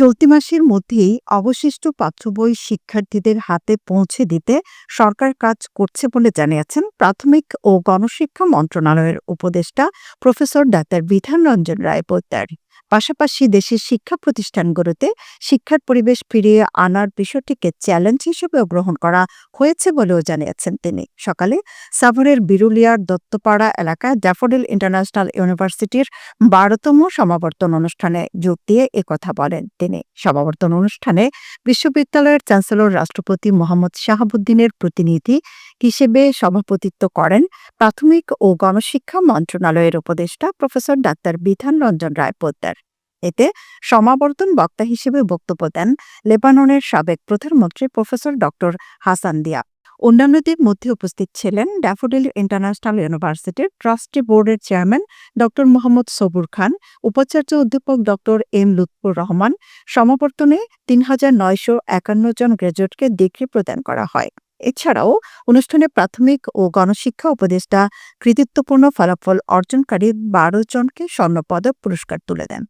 চলতি মাসের মধ্যেই অবশিষ্ট পাঠ্য বই শিক্ষার্থীদের হাতে পৌঁছে দিতে সরকার কাজ করছে বলে জানিয়েছেন প্রাথমিক ও গণশিক্ষা মন্ত্রণালয়ের উপদেষ্টা প্রফেসর ডাক্তার বিধান রঞ্জন রায় পোদ্দার পাশাপাশি দেশের শিক্ষা প্রতিষ্ঠানগুলোতে শিক্ষার পরিবেশ ফিরিয়ে আনার বিষয়টিকে চ্যালেঞ্জ হিসেবেও গ্রহণ করা হয়েছে বলেও জানিয়েছেন তিনি। সকালে সাভারের বিরুলিয়ার দত্তপাড়া এলাকায় ড্যাফোডিল ইন্টারন্যাশনাল ইউনিভার্সিটির বারোতম সমাবর্তন অনুষ্ঠানে যোগ দিয়ে একথা বলেন তিনি। সমাবর্তন অনুষ্ঠানে বিশ্ববিদ্যালয়ের চ্যান্সেলর রাষ্ট্রপতি মোহাম্মদ শাহাবুদ্দিনের প্রতিনিধি হিসেবে সভাপতিত্ব করেন প্রাথমিক ও গণশিক্ষা মন্ত্রণালয়ের উপদেষ্টা প্রফেসর ডাক্তার বিধান রঞ্জন রায় পোদ্দার। এতে সমাবর্তন বক্তা হিসেবে বক্তব্য দেন লেবাননের সাবেক প্রধানমন্ত্রী প্রফেসর ডক্টর হাসান দিয়া। অন্যান্যদের মধ্যে উপস্থিত ছিলেন ড্যাফোডিল ইন্টারন্যাশনাল ইউনিভার্সিটির ট্রাস্টি বোর্ডের চেয়ারম্যান ডক্টর মোহাম্মদ সবুর খান, উপাচার্য অধ্যাপক ডক্টর এম লুৎফুর রহমান। সমাবর্তনে তিন হাজার নয়শো একান্ন জন গ্র্যাজুয়েটকে ডিগ্রি প্রদান করা হয়। এছাড়াও অনুষ্ঠানে প্রাথমিক ও গণশিক্ষা উপদেষ্টা কৃতিত্বপূর্ণ ফলাফল অর্জনকারী বারো জনকে স্বর্ণপদক পুরস্কার তুলে দেন।